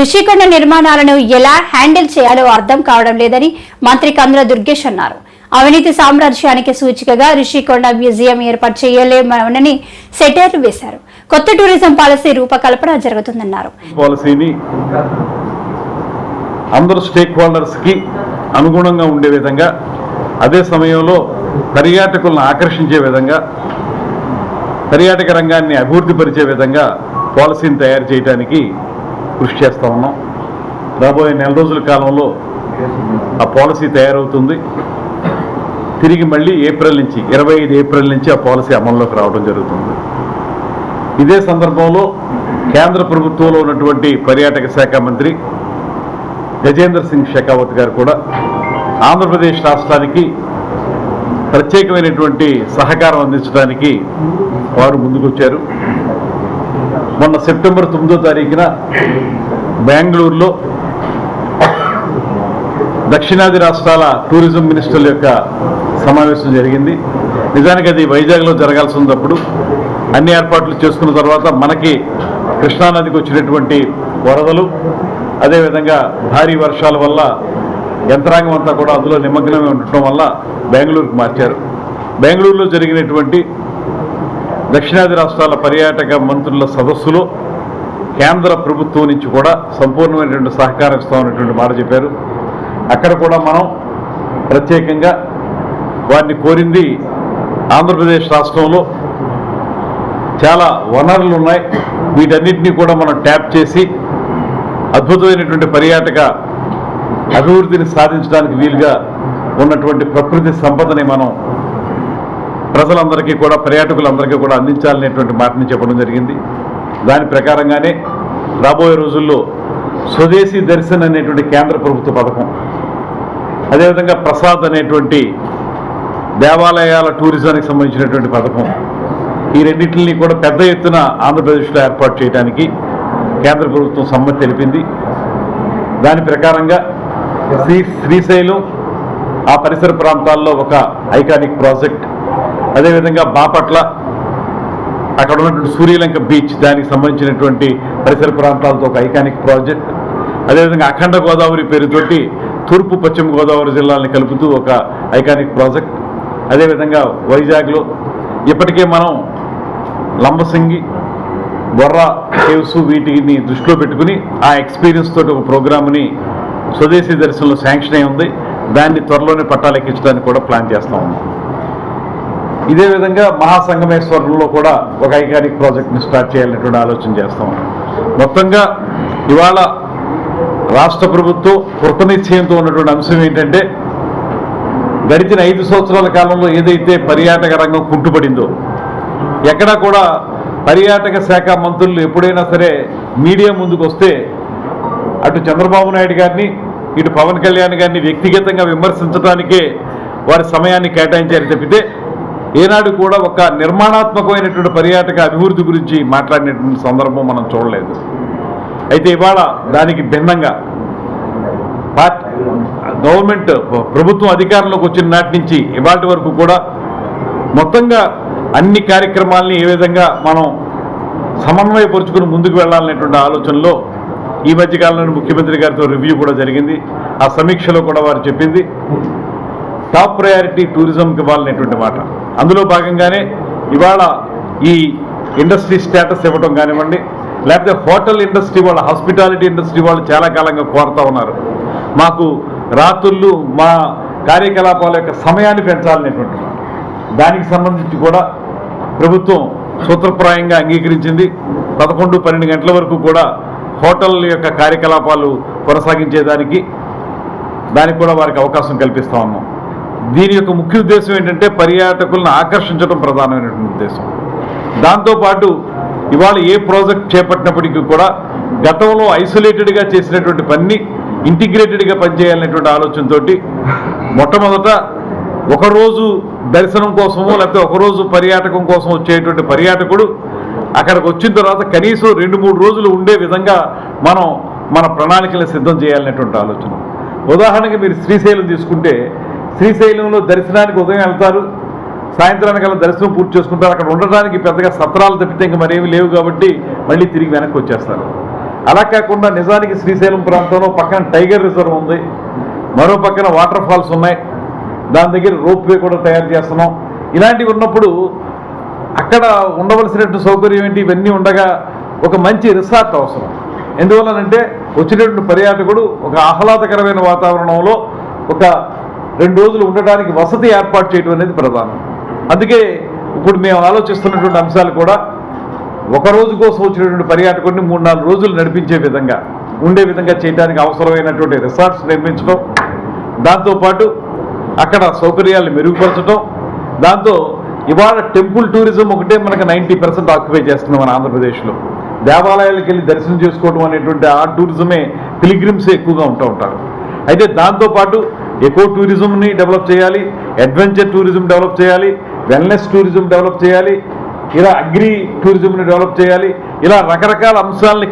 ఋషికొండ నిర్మాణాలను ఎలా హ్యాండిల్ చేయాలో అర్థం కావడం లేదని మంత్రి కంద్ర దుర్గేష్ అన్నారు. అవినీతి సామ్రాజ్యానికి సూచికగా ఋషికొండ మ్యూజియం ఏర్పాటు చేయలేమని సెటైర్లు వేశారు. కొత్త టూరిజం పాలసీ రూపకల్పన జరుగుతుందన్నారు. పాలసీని అందరు స్టేక్ హోల్డర్స్కి అనుగుణంగా ఉండే విధంగా అదే సమయంలో పర్యాటకులను ఆకర్షించే విధంగా పర్యాటక రంగాన్ని అభివృద్ధి పరిచే విధంగా పాలసీని తయారు చేయడానికి కృషి చేస్తూ ఉన్నాం. రాబోయే నెల రోజుల కాలంలో ఆ పాలసీ తయారవుతుంది. తిరిగి మళ్ళీ ఏప్రిల్ నుంచి ఇరవై ఐదు ఏప్రిల్ నుంచి ఆ పాలసీ అమల్లోకి రావడం జరుగుతుంది. ఇదే సందర్భంలో కేంద్ర ప్రభుత్వంలో ఉన్నటువంటి పర్యాటక శాఖ మంత్రి గజేంద్ర సింగ్ షెకావత్ గారు కూడా ఆంధ్రప్రదేశ్ రాష్ట్రానికి ప్రత్యేకమైనటువంటి సహకారం అందించడానికి వారు ముందుకొచ్చారు. మొన్న సెప్టెంబర్ తొమ్మిదో తారీఖున బెంగళూరులో దక్షిణాది రాష్ట్రాల టూరిజం మినిస్టర్ల యొక్క సమావేశం జరిగింది. నిజానికి అది వైజాగ్లో జరగాల్సి ఉన్నప్పుడు అన్ని ఏర్పాట్లు చేసుకున్న తర్వాత మనకి కృష్ణానదికి వచ్చినటువంటి వరదలు అదేవిధంగా భారీ వర్షాల వల్ల యంత్రాంగం అంతా కూడా అందులో నిమగ్నమై ఉండటం వల్ల బెంగళూరుకు మార్చారు. బెంగళూరులో జరిగినటువంటి దక్షిణాది రాష్ట్రాల పర్యాటక మంత్రుల సదస్సులో కేంద్ర ప్రభుత్వం నుంచి కూడా సంపూర్ణమైనటువంటి సహకారం ఇస్తామన్నటువంటి మాట చెప్పారు. అక్కడ కూడా మనం ప్రత్యేకంగా వారిని కోరింది ఆంధ్రప్రదేశ్ రాష్ట్రంలో చాలా వనరులు ఉన్నాయి. వీటన్నిటినీ కూడా మనం ట్యాప్ చేసి అద్భుతమైనటువంటి పర్యాటక అభివృద్ధిని సాధించడానికి వీలుగా ఉన్నటువంటి ప్రకృతి సంపదని మనం ప్రజలందరికీ కూడా పర్యాటకులందరికీ కూడా అందించాలనేటువంటి మాటని చెప్పడం జరిగింది. దాని ప్రకారంగానే రాబోయే రోజుల్లో స్వదేశీ దర్శన్ అనేటువంటి కేంద్ర ప్రభుత్వ పథకం అదేవిధంగా ప్రసాద్ అనేటువంటి దేవాలయాల టూరిజానికి సంబంధించినటువంటి పథకం ఈ రెండింటిని కూడా పెద్ద ఎత్తున ఆంధ్రప్రదేశ్లో ఏర్పాటు చేయడానికి కేంద్ర ప్రభుత్వం సమ్మతి తెలిపింది. దాని ప్రకారంగా శ్రీ శ్రీశైలం ఆ పరిసర ప్రాంతాల్లో ఒక ఐకానిక్ ప్రాజెక్ట్ అదేవిధంగా బాపట్ల అక్కడ ఉన్నటువంటి సూర్యలంక బీచ్ దానికి సంబంధించినటువంటి పరిసర ప్రాంతాలతో ఒక ఐకానిక్ ప్రాజెక్ట్. అదేవిధంగా అఖండ గోదావరి పేరుతోటి తూర్పు పశ్చిమ గోదావరి జిల్లాల్ని కలుపుతూ ఒక ఐకానిక్ ప్రాజెక్ట్. అదేవిధంగా వైజాగ్లో ఇప్పటికే మనం లంబసింగి బొర్రా కేవ్స్ వీటిని దృష్టిలో పెట్టుకుని ఆ ఎక్స్పీరియన్స్ తోటి ఒక ప్రోగ్రామ్ని స్వదేశీ దర్శనంలో శాంక్షన్ అయి ఉంది. దాన్ని త్వరలోనే పట్టాలెక్కించడానికి కూడా ప్లాన్ చేస్తూ ఉన్నాం. ఇదే విధంగా మహాసంగమేశ్వరంలో కూడా ఒక ఐకానిక్ ప్రాజెక్ట్ని స్టార్ట్ చేయాలనేటువంటి ఆలోచన చేస్తాం. మొత్తంగా ఇవాళ రాష్ట్ర ప్రభుత్వం కృతనిశ్చయంతో ఉన్నటువంటి అంశం ఏంటంటే గడిచిన ఐదు సంవత్సరాల కాలంలో ఏదైతే పర్యాటక రంగం కుంటుపడిందో ఎక్కడా కూడా పర్యాటక శాఖ మంత్రులు ఎప్పుడైనా సరే మీడియా ముందుకు వస్తే అటు చంద్రబాబు నాయుడు గారిని ఇటు పవన్ కళ్యాణ్ గారిని వ్యక్తిగతంగా విమర్శించడానికే వారి సమయాన్ని కేటాయించారు తప్పితే ఏనాడు కూడా ఒక నిర్మాణాత్మకమైనటువంటి పర్యాటక అభివృద్ధి గురించి మాట్లాడినటువంటి సందర్భం మనం చూడలేదు. అయితే ఇవాళ దానికి భిన్నంగా గవర్నమెంట్ ప్రభుత్వం అధికారంలోకి వచ్చిన నాటి నుంచి ఇవాటి వరకు కూడా మొత్తంగా అన్ని కార్యక్రమాలని ఏ విధంగా మనం సమన్వయపరుచుకుని ముందుకు వెళ్ళాలనేటువంటి ఆలోచనలో ఈ మధ్యకాలంలో ముఖ్యమంత్రి గారితో రివ్యూ కూడా జరిగింది. ఆ సమీక్షలో కూడా వారు చెప్పింది. టాప్ ప్రయారిటీ టూరిజంకి ఇవ్వాలనేటువంటి మాట. అందులో భాగంగానే ఇవాళ ఈ ఇండస్ట్రీ స్టేటస్ ఇవ్వడం కానివ్వండి లేకపోతే హోటల్ ఇండస్ట్రీ వాళ్ళ హాస్పిటాలిటీ ఇండస్ట్రీ వాళ్ళు చాలా కాలంగా కోరుతా ఉన్నారు. మాకు రాత్రులు మా కార్యకలాపాల యొక్క సమయాన్ని పెంచాలనేటువంటి దానికి సంబంధించి కూడా ప్రభుత్వం సూత్రప్రాయంగా అంగీకరించింది. పదకొండు పన్నెండు గంటల వరకు కూడా హోటల్ యొక్క కార్యకలాపాలు కొనసాగించేదానికి దానికి కూడా వారికి అవకాశం కల్పిస్తా ఉన్నాం. దీని యొక్క ముఖ్య ఉద్దేశం ఏంటంటే పర్యాటకులను ఆకర్షించడం ప్రధానమైనటువంటి ఉద్దేశం. దాంతోపాటు ఇవాళ ఏ ప్రాజెక్ట్ చేపట్టినప్పటికీ కూడా గతంలో ఐసోలేటెడ్గా చేసినటువంటి పని ఇంటిగ్రేటెడ్గా పనిచేయాలనేటువంటి ఆలోచనతో మొట్టమొదట ఒకరోజు దర్శనం కోసము లేకపోతే ఒకరోజు పర్యాటకం కోసం వచ్చేటువంటి పర్యాటకుడు అక్కడికి వచ్చిన తర్వాత కనీసం రెండు మూడు రోజులు ఉండే విధంగా మనం మన ప్రణాళికలు సిద్ధం చేయాలనేటువంటి ఆలోచన. ఉదాహరణకి మీరు శ్రీశైలం తీసుకుంటే శ్రీశైలంలో దర్శనానికి ఉదయం వెళ్తారు. సాయంత్రానికి అలా దర్శనం పూర్తి చేసుకుంటారు. అక్కడ ఉండడానికి పెద్దగా సత్రాలు తప్పితే ఇంకా మరేమి లేవు కాబట్టి మళ్ళీ తిరిగి వెనక్కి వచ్చేస్తారు. అలా కాకుండా నిజానికి శ్రీశైలం ప్రాంతంలో పక్కన టైగర్ రిజర్వ్ ఉంది. మరో పక్కన వాటర్ ఫాల్స్ ఉన్నాయి. దాని దగ్గర రోప్ వే కూడా తయారు చేస్తున్నాం. ఇలాంటివి ఉన్నప్పుడు అక్కడ ఉండవలసినటువంటి సౌకర్యం ఏంటి? ఇవన్నీ ఉండగా ఒక మంచి రిసార్ట్ అవసరం. ఎందువల్లనంటే వచ్చినటువంటి పర్యాటకుడు ఒక ఆహ్లాదకరమైన వాతావరణంలో ఒక రెండు రోజులు ఉండడానికి వసతి ఏర్పాటు చేయడం అనేది ప్రధానం. అందుకే ఇప్పుడు మేము ఆలోచిస్తున్నటువంటి అంశాలు కూడా ఒక రోజు కోసం వచ్చినటువంటి పర్యాటకుడిని మూడు నాలుగు రోజులు నడిపించే విధంగా ఉండే విధంగా చేయడానికి అవసరమైనటువంటి రిసార్ట్స్ నిర్మించడం దాంతోపాటు అక్కడ సౌకర్యాలు మెరుగుపరచడం దాంతో ఇవాళ టెంపుల్ టూరిజం ఒకటే మనకు నైంటీ పర్సెంట్ ఆక్యుపై చేస్తున్నాం మన ఆంధ్రప్రదేశ్లో. దేవాలయాలకు వెళ్ళి దర్శనం చేసుకోవడం అనేటువంటి ఆ టూరిజమే పిలిగ్రిమ్స్ ఎక్కువగా ఉంటూ ఉంటారు. అయితే దాంతోపాటు ఎకో టూరిజంని డెవలప్ చేయాలి అడ్వెంచర్ టూరిజం డెవలప్ చేయాలి వెల్నెస్ టూరిజం డెవలప్ చేయాలి ఇలా అగ్రి టూరిజంని డెవలప్ చేయాలి ఇలా రకరకాల అంశాలని